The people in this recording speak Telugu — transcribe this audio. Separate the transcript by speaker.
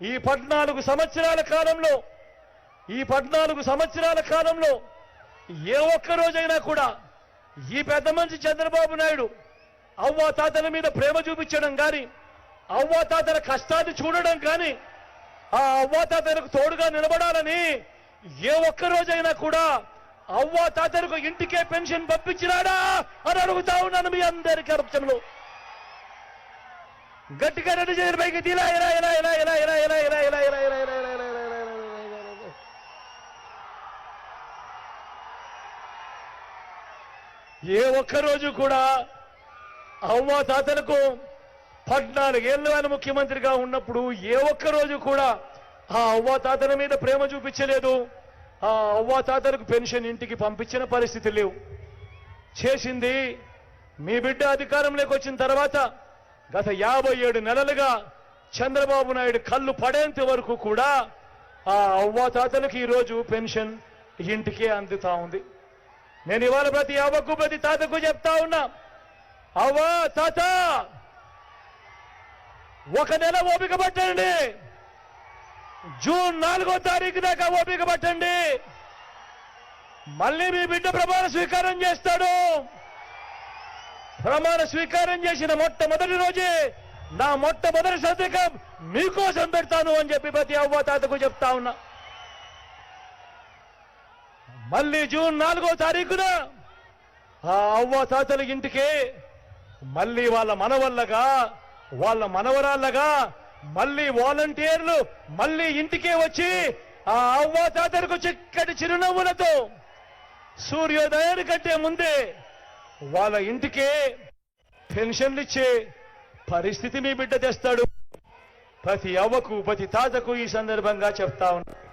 Speaker 1: ఈ పద్నాలుగు సంవత్సరాల కాలంలో ఈ పద్నాలుగు సంవత్సరాల కాలంలో ఏ ఒక్క రోజైనా కూడా ఈ పెద్ద మనిషి చంద్రబాబు నాయుడు అవ్వా తాతల మీద ప్రేమ చూపించడం కానీ అవ్వా తాతల కష్టాన్ని చూడడం కానీ ఆ అవ్వా తాతలకు తోడుగా నిలబడాలని ఏ ఒక్క రోజైనా కూడా అవ్వా తాతలకు ఇంటికే పెన్షన్ పంపించినాడా అని అడుగుతా ఉన్నాను మీ అందరి కరప్షన్లో గట్టిగా రెండు చేతుల పైకి ఇలా ఇలా ఇలా ఇలా ఇలా ఇలా ఇలా ఇలా ఇలా ఇలా ఇలా ఇలా ఇలా ఇలా ఏ ఒక్క రోజు కూడా అవ్వ తాతలకు పద్నాలుగేళ్ళు ఆయన ముఖ్యమంత్రిగా ఉన్నప్పుడు ఏ ఒక్క రోజు కూడా ఆ అవ్వ తాతల మీద ప్రేమ చూపించలేదు ఆ అవ్వ తాతలకు పెన్షన్ ఇంటికి పంపించిన పరిస్థితి లేవు చేసింది మీ బిడ్డ అధికారంలోకి వచ్చిన తర్వాత గత యాభై ఏడు నెలలుగా చంద్రబాబు నాయుడు కళ్ళు పడేంత వరకు కూడా ఆ అవ్వ తాతలకు ఈరోజు పెన్షన్ ఇంటికే అందుతా ఉంది. నేను ఇవాళ ప్రతి అవ్వకు ప్రతి తాతకు చెప్తా ఉన్నా అవ్వా తాత ఒక నెల ఓపిక పట్టండి. జూన్ నాలుగో తారీఖు దాకా ఓపిక పట్టండి. మళ్ళీ మీ బిడ్డ ప్రమాణ స్వీకారం చేస్తాడు. ప్రమాణ స్వీకారం చేసిన మొట్టమొదటి రోజే నా మొట్టమొదటి సంతకం మీకోసం పెడతాను అని చెప్పి ప్రతి అవ్వతాతకు చెప్తా ఉన్నా. మళ్ళీ జూన్ నాలుగో తారీఖున ఆ అవ్వతాతల ఇంటికి మళ్ళీ వాళ్ళ మనవల్లగా వాళ్ళ మనవరాళ్ళగా మళ్ళీ వాలంటీర్లు మళ్ళీ ఇంటికే వచ్చి ఆ అవ్వ తాతలకు చిక్కటి చిరునవ్వులతో సూర్యోదయాన్ని కట్టే ముందే వాళ్ళ ఇంటికే పెన్షన్లు ఇచ్చే పరిస్థితి మీ బిడ్డ తెస్తాడు. ప్రతి అవ్వకు ప్రతి తాతకు ఈ సందర్భంగా చెప్తా ఉన్నా.